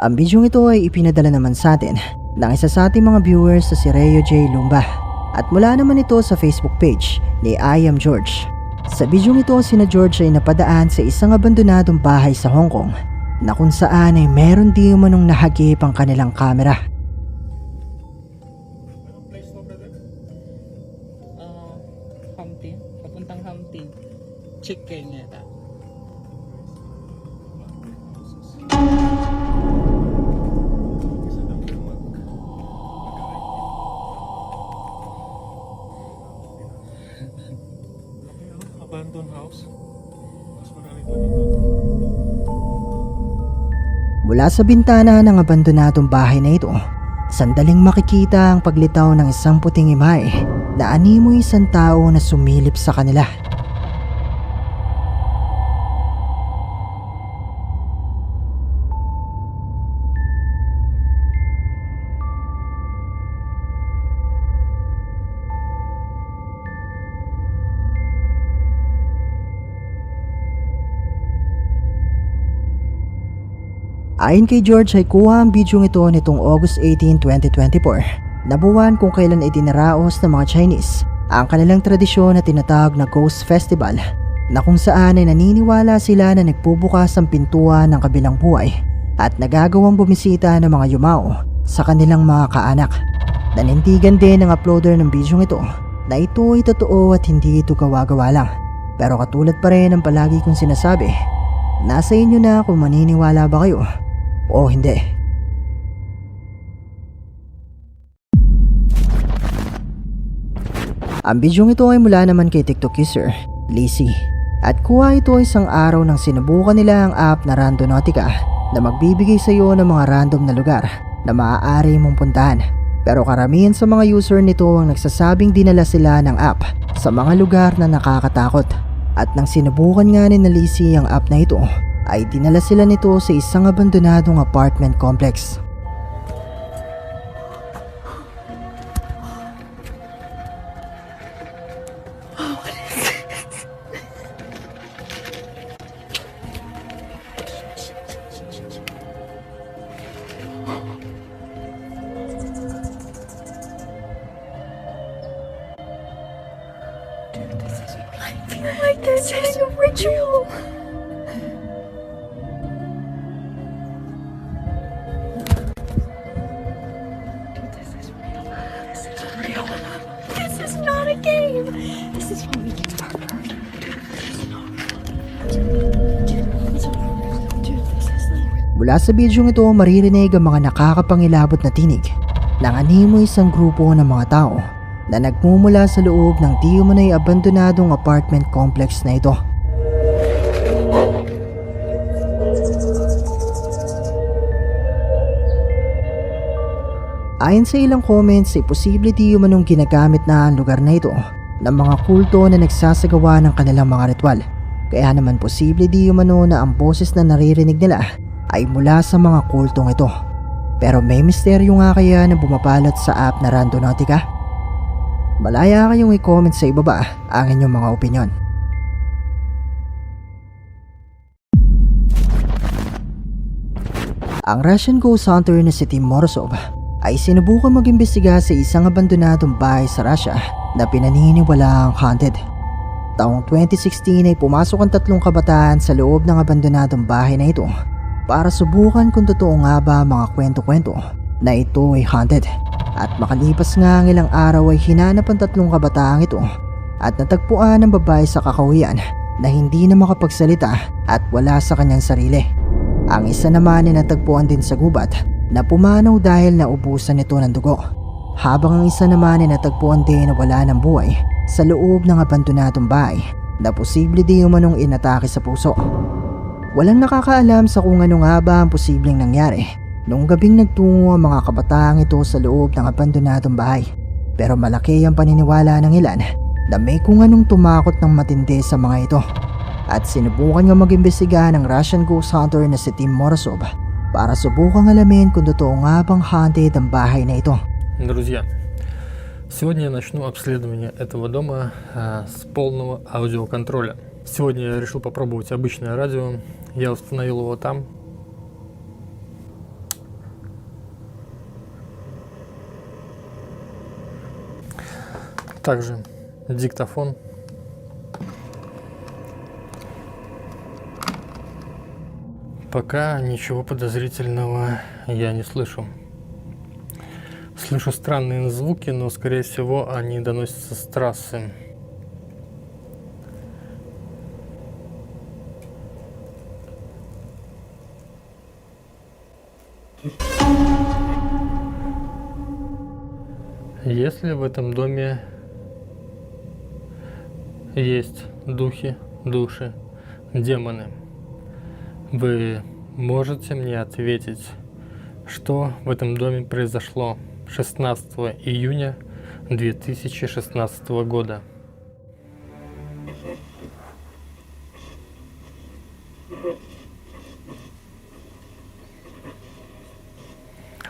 Ang bidyong ito ay ipinadala naman sa atin ng isa sa ating mga viewers sa si Reo J. Lumba. At mula naman ito sa Facebook page ni I Am George. Sa bidyong ito, sina George ay napadaan sa isang abandonadong bahay sa Hong Kong na kung saan ay meron di umanong nahagip ang kanilang kamera. Abandoned house. Mas marami pa dito. Mula sa bintana ng abandonadong bahay na ito, sandaling makikita ang paglitaw ng isang puting imahe na animoy isang tao na sumilip sa kanila. Ayon kay George ay kuha ang bidyong ito nitong August 18, 2024 na buwan kung kailan itinaraos ng mga Chinese ang kanilang tradisyon na tinatawag na Ghost Festival na kung saan ay naniniwala sila na nagbubukas ang pintuan ng kabilang buhay at nagagawang bumisita ng mga yumao sa kanilang mga kaanak. Nanindigan din ng uploader ng bidyong ito na ito ay totoo at hindi ito gawa-gawa lang. Pero katulad pa rin ang palagi kong sinasabi, nasa inyo na kung maniniwala ba kayo o hindi. Ang bidyong ito ay mula naman kay TikTok user, Lizzy. At kuha ito isang araw nang sinubukan nila ang app na Randonautica na magbibigay sa iyo ng mga random na lugar na maaari mong puntahan. Pero karamihan sa mga user nito ang nagsasabing dinala sila ng app sa mga lugar na nakakatakot. At nang sinubukan nga ni Lizzy ang app na ito, ay dinala sila nito sa isang abandonadong apartment complex. like this is a ritual. Mula sa bidyong ito maririnig ang mga nakakapangilabot na tinig ng animo isang grupo ng mga tao na nagmumula sa loob ng di abandonadong apartment complex na ito. Ayon sa ilang comments, ay posible di umanong ginagamit na ang lugar na ito ng mga kulto na nagsasagawa ng kanilang mga ritual. Kaya naman posible di umano na ang boses na naririnig nila ay mula sa mga kultong ito. Pero may misteryo nga kaya na bumabalot sa app na Randonautica? Malaya kayong i-comment sa ibaba ang inyong mga opinion. Ang Russian ghost hunter na si Tim Morozov ay sinubukan mag-imbestiga sa isang abandonadong bahay sa Russia na pinaniniwalaang haunted. Taong 2016 ay pumasok ang tatlong kabataan sa loob ng abandonadong bahay na ito para subukan kung totoo nga ba mga kwento-kwento na ito ay haunted. At makalipas nga ang ilang araw ay hinanap ang tatlong kabataang ito at natagpuan ng babae sa kakawian na hindi na makapagsalita at wala sa kanyang sarili. Ang isa naman ay natagpuan din sa gubat na pumanaw dahil naubusan nito ng dugo. Habang ang isa naman ay natagpuan din na wala ng buhay sa loob ng abandonadong bahay na posible di umanong inatake sa puso. Walang nakakaalam sa kung ano nga ba ang posibleng nangyari noong gabing nagtungo ang mga kabataang ito sa loob ng abandonadong bahay. Pero malaki ang paniniwala ng ilan na may kung anong tumakot ng matindi sa mga ito. At sinubukan nga mag-imbestiga ng Russian ghost hunter na si Tim Morozov para subukang alamin kung totoo nga bang haunted ang bahay na ito. Друзья, сегодня я начну обследование этого дома а, с полного аудиоконтроля. Сегодня я решил попробовать обычное радио. Я установил его там. Также диктофон. Пока ничего подозрительного я не слышу. Слышу странные звуки, но скорее всего они доносятся с трассы. Если в этом доме есть духи, души, демоны, вы можете мне ответить, что в этом доме произошло 16 июня 2016 года?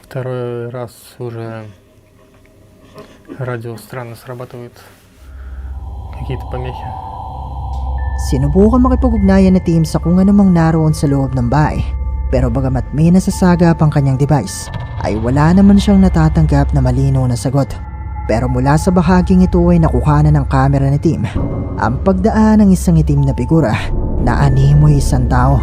Второй раз уже радио странно срабатывает. Какие-то помехи. Sinubukan makipag-ugnayan ni Tim sa kung anumang naroon sa loob ng bahay. Pero bagamat may nasasagap ang kanyang device, ay wala naman siyang natatanggap na malinaw na sagot. Pero mula sa bahaging ito ay nakuhanan ng kamera ni Tim ang pagdaan ng isang itim na figura na animoy isang tao.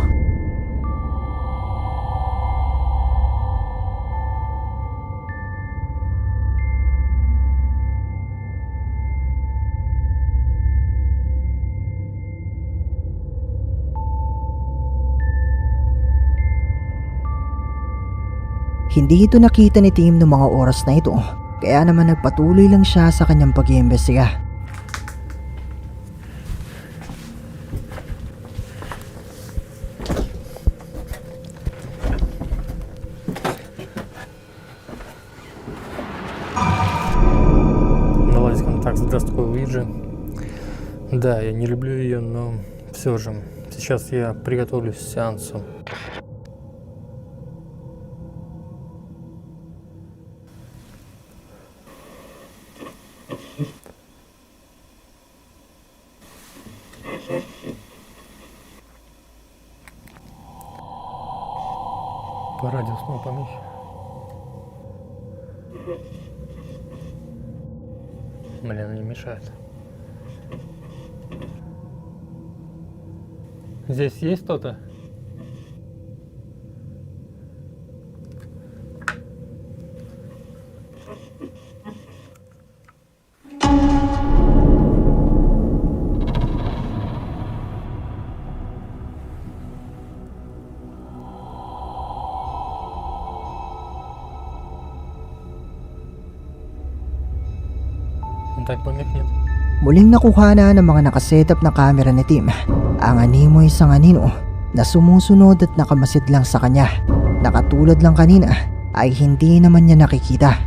Hindi ito nakita ni Tim noong mga oras na ito, kaya naman nagpatuloy lang siya sa kanyang pag-iimbestiga. наладить контакт с доской Уиджи. Да, я не люблю ее, но все же. Сейчас я приготовлюсь к сеансу. Блин, не мешает. Здесь есть кто-то? Nagpangit niya. Muling nakuhana ng mga nakasetup na kamera ni Tim ang animoy sa anino na sumusunod at nakamasid lang sa kanya. Nakatulad lang kanina ay hindi naman niya nakikita.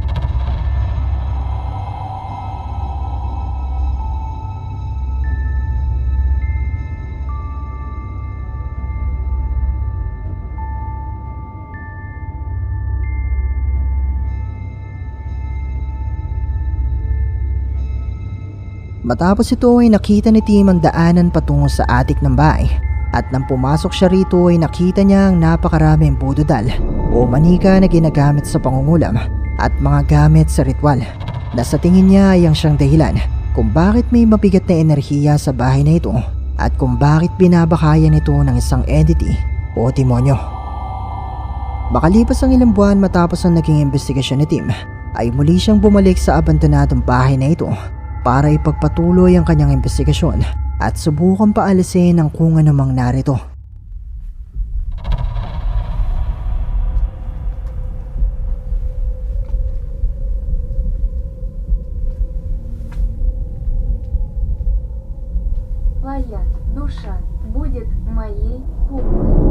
Matapos ito ay nakita ni Tim ang daanan patungo sa atik ng bahay at nang pumasok siya rito ay nakita niya ang napakaraming budodal o manika na ginagamit sa pangungulam at mga gamit sa ritual na sa tingin niya ay ang siyang dahilan kung bakit may mabigat na enerhiya sa bahay na ito at kung bakit binabakayan ito ng isang entity o demonyo. Makalipas ang ilang buwan matapos ang naging investigasyon ni Tim ay muli siyang bumalik sa abandonadong bahay na ito para ipagpatuloy ang kanyang investigasyon at subukan paalisin ang kung anumang narito. Твоя душа будет моей куклой.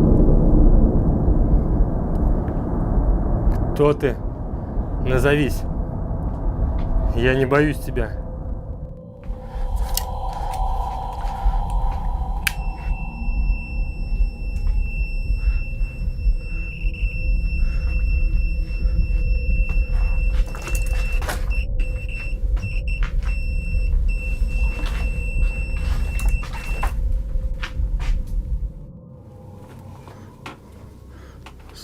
Кто ты? Назовись. Я не боюсь тебя.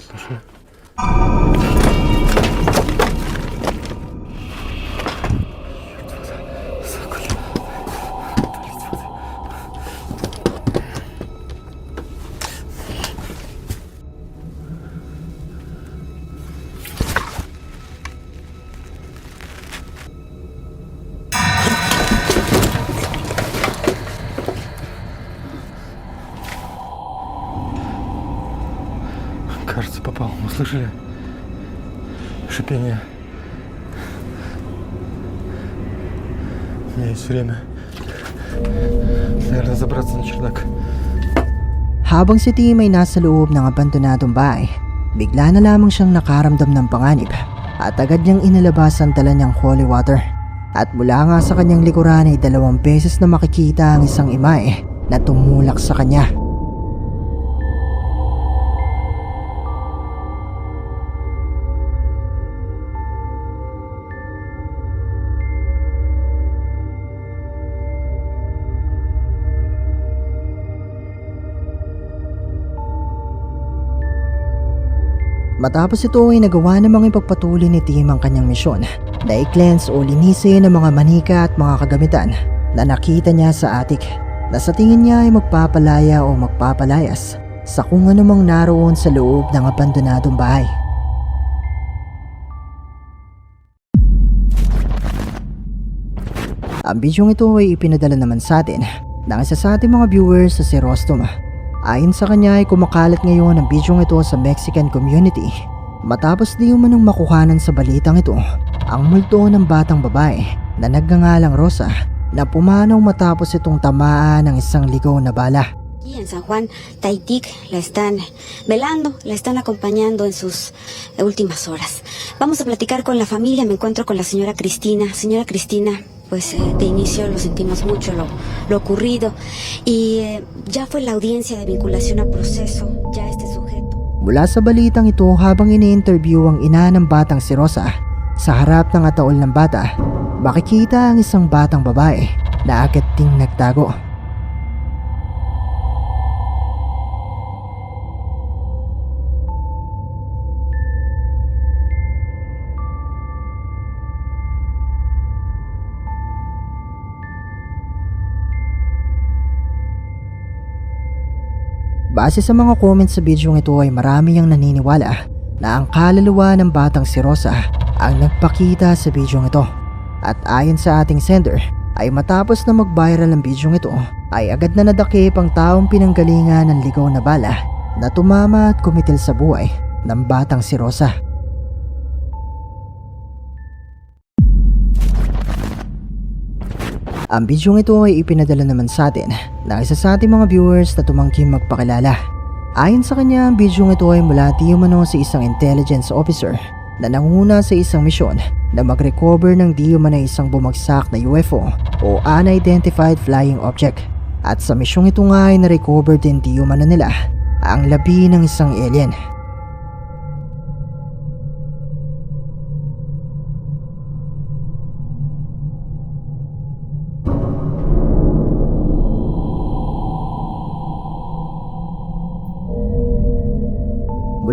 不是。Слушай. слышали шипение. У меня есть время. Наверное, забраться на чердак. Habang si Tim ay nasa loob ng abandonadong bahay, bigla na lamang siyang nakaramdam ng panganib at agad niyang inalabas ang dala niyang holy water. At mula nga sa kanyang likuran ay dalawang beses na makikita ang isang imae na tumulak sa kanya. Matapos ito ay nagawa namang ipagpatuloy ni Tim ang kanyang misyon na i-cleanse o linisin ang mga manika at mga kagamitan na nakita niya sa attic na sa tingin niya ay magpapalaya o magpapalayas sa kung anumang naroon sa loob ng abandonadong bahay. Ang bidyong ito ay ipinadala naman sa atin ng isa sa ating mga viewers sa si Rostom Ayon sa kanya ay kumakalat ngayon ang bidyong ito sa Mexican community matapos di umanong makuhanan sa balitang ito ang multo ng batang babae na nagngangalang Rosa na pumanaw matapos itong tamaan ng isang ligaw na bala. En San Juan, Taitic la están velando, la están acompañando en sus últimas horas. Vamos a platicar con la familia, me encuentro con la señora Cristina. Señora Cristina, pues eh, de inicio lo sentimos mucho lo, lo ocurrido y eh, ya fue la audiencia de vinculación a proceso, ya este sujeto. Mula sa balitang ito habang ini-interview ang ina ng batang si Rosa sa harap ng ataol ng bata, makikita ang isang batang babae na agad ding nagtago. Base sa mga comments sa video ito ay marami ang naniniwala na ang kaluluwa ng batang si Rosa ang nagpakita sa video ito. At ayon sa ating sender ay matapos na mag-viral ang video ito ay agad na nadakip ang taong pinanggalingan ng ligaw na bala na tumama at kumitil sa buhay ng batang si Rosa. Ang bidyong ito ay ipinadala naman sa atin ng isa sa ating mga viewers na tumangking magpakilala. Ayon sa kanya, ang bidyong ito ay mula di sa isang intelligence officer na nanguna sa isang misyon na mag-recover ng di umano isang bumagsak na UFO o Unidentified Flying Object. At sa misyong ito nga ay na-recover din di umano nila ang labi ng isang alien.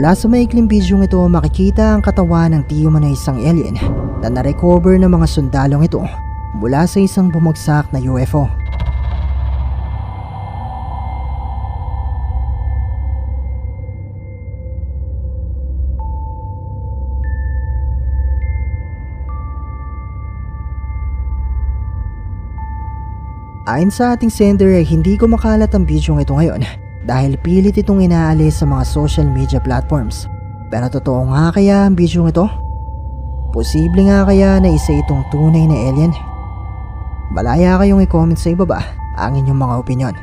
Mula sa maikling bidyong ito makikita ang katawan ng tiyo na isang alien na narecover ng mga sundalong ito mula sa isang bumagsak na UFO. Ayon sa ating sender ay hindi ko makalat ang bidyong ito ngayon dahil pilit itong inaalis sa mga social media platforms. Pero totoo nga kaya ang bidyong ito? Posible nga kaya na isa itong tunay na alien? Malaya kayong i-comment sa ibaba ang inyong mga opinion.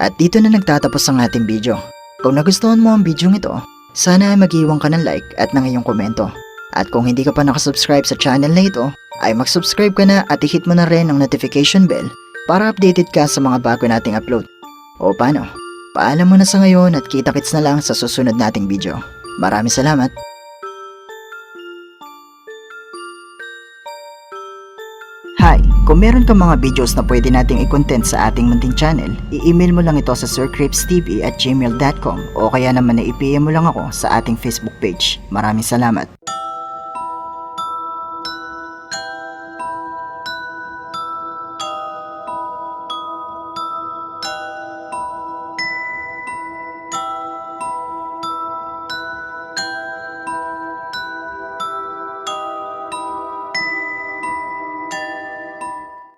At dito na nagtatapos ang ating video. Kung nagustuhan mo ang bidyong ito, sana ay mag-iwan ka ng like at ng iyong komento. At kung hindi ka pa nakasubscribe sa channel na ito, ay mag-subscribe ka na at i-hit mo na rin ang notification bell para updated ka sa mga bago nating upload. O paano? Paalam mo na sa ngayon at kita-kits na lang sa susunod nating video. Maraming salamat! Hi! Kung meron kang mga videos na pwede nating i-content sa ating munting channel, i-email mo lang ito sa sircripstv at gmail.com o kaya naman na i-PM mo lang ako sa ating Facebook page. Maraming salamat!